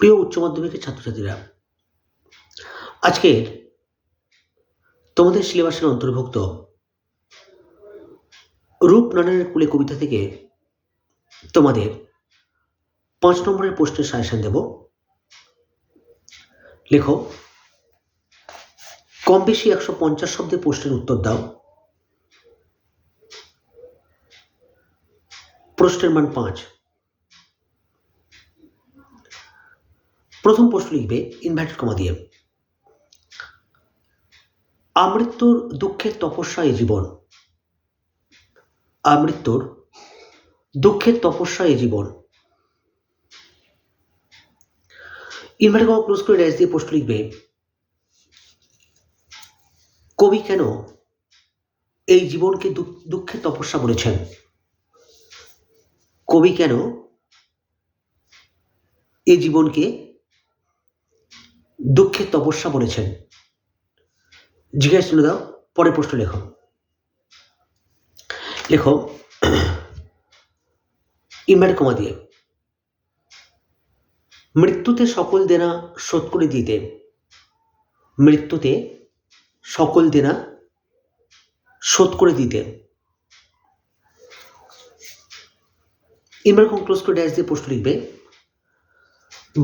প্রিয় উচ্চ মাধ্যমিকের ছাত্রছাত্রীরা, আজকের তোমাদের সিলেবাসের অন্তর্ভুক্ত রূপ নারায়ণের কুলে কবিতা থেকে তোমাদের পাঁচ নম্বরের প্রশ্নের সাজেশন দেব। লেখো, কম বেশি একশো পঞ্চাশ শব্দে প্রশ্নের উত্তর দাও। প্রশ্নের মান পাঁচ। প্রথম প্রশ্ন লিখবে ইনভার্টেড কমা দিয়ে। আমৃত্যুর দুঃখের তপস্যা এ জীবন। আমৃত্যুর দুঃখের তপস্যা এ জীবন। ইনভার্টেড কমা ক্লোজ করে ড্যাশ দিয়ে প্রশ্ন লিখবে, কবি কেন এই জীবনকে দুঃখ- দুঃখের তপস্যা বলেছেন? কবি কেন এই জীবনকে দুঃখের তপস্যা বলেছেন। জিজ্ঞাসা চিহ্ন দাও পরে প্রশ্ন লেখো। লেখো ইনভার্ট কমা দিয়ে, মৃত্যুতে সকল দেনা শোধ করে দিতে, মৃত্যুতে সকল দেনা শোধ করে দিতে। ইনভার্ট ক্লোজ করে ড্যাশ দিয়ে প্রশ্ন লিখবে,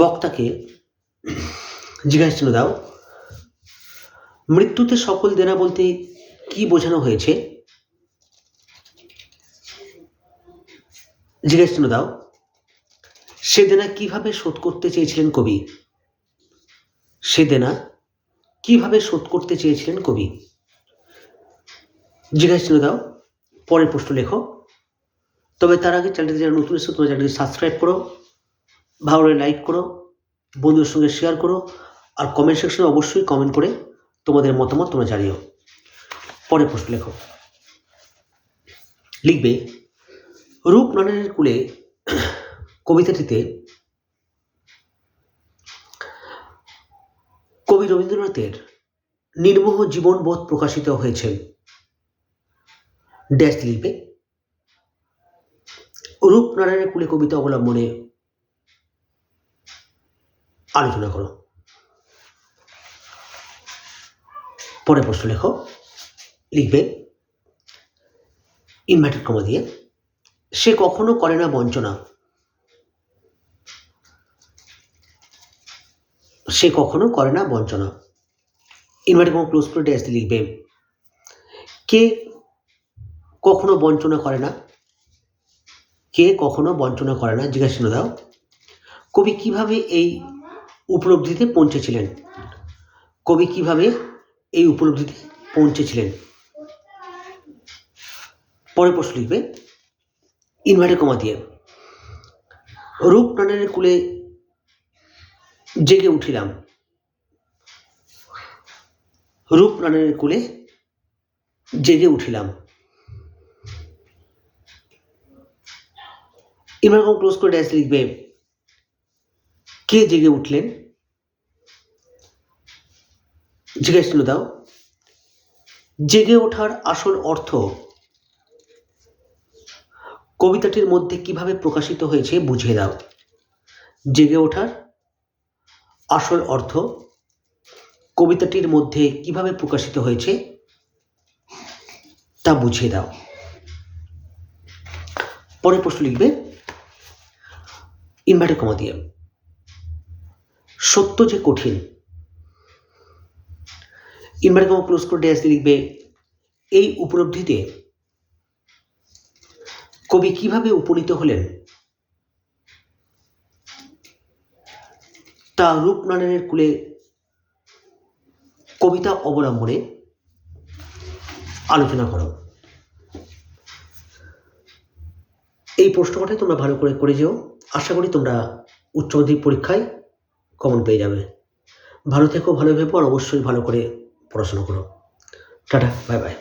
বক্তাকে জিজ্ঞাসা দাও। মৃত্যুতে সকল দেনা বলতে কি বোঝানো হয়েছে? জিজ্ঞাসা দাও। সে দেনা কীভাবে শোধ করতে চেয়েছিলেন কবি? সে দেনা কীভাবে শোধ করতে চেয়েছিলেন কবি? জিজ্ঞাসা দাও। পরের প্রশ্ন লেখো। তবে তার আগে চ্যানেলটি যারা নতুন এসে তোমরা চ্যানেলটি সাবস্ক্রাইব করো, ভালো লাইক করো, বন্ধুদের সঙ্গে শেয়ার করো আর কমেন্ট সেকশনে অবশ্যই কমেন্ট করে তোমাদের মতামত তোমরা জানিও। পরে প্রশ্ন লেখো। লিখবে রূপ নারায়ণের কুলে কবিতাটিতে কবি রবীন্দ্রনাথের নির্মোহ জীবনবোধ প্রকাশিত হয়েছে। ড্যাশ লিখবে, রূপনারায়ণের কুলে কবিতা অবলম্বনে আলোচনা করো। পরে প্রশ্ন লেখো। লিখবে ইনভার্টেড কমা দিয়ে, সে কখনো করে না বঞ্চনা। সে কখনো করে না বঞ্চনা। ইনভার্টেড কমা ক্লোজ করে ড্যাশ দিয়ে লিখবে, কে কখনো বঞ্চনা করে না? কে কখনো বঞ্চনা করে না? জিজ্ঞাসা দাও। কবি কীভাবে এই উপলব্ধিতে পৌঁছেছিলেন? কবি কীভাবে এই উপলব্ধিতে পৌঁছেছিলেন। পরে প্রশ্ন লিখবে ইনভার্টার কমা দিয়ে। রূপ নারায়ণের কুলে জেগে উঠিলাম। রূপ কুলে জেগে উঠিলাম। এরকম ক্লোজ করে ড্যাশ লিখবে, কে জেগে উঠলেন? জিজ্ঞেস দাও। জেগে ওঠার আসল অর্থ, কবিতাটির মধ্যে কীভাবে প্রকাশিত হয়েছে বুঝিয়ে দাও। জেগে ওঠার আসল অর্থ, কবিতাটির মধ্যে কীভাবে প্রকাশিত হয়েছে তা বুঝিয়ে দাও। পরের প্রশ্ন লিখবে, ইনভার্টার কমা দিয়ে। সত্য যে কঠিন ইনভার্টার কমা ক্লোজ করে ড্যাশ লিখবে, এই উপলব্ধিতে কবি কীভাবে উপনীত হলেন? তা রূপনারায়ণের কুলে কবিতা অবলম্বনে আলোচনা করো। এই প্রশ্নটাই তোমরা ভালো করে করে যেও। আশা করি তোমরা উচ্চ মাধ্যমিক পরীক্ষায় কমন পেয়ে যাবে। ভালো থেকো, ভালো ভেবো, আর অবশ্যই ভালো করে পড়াশোনা করো। Tata bye bye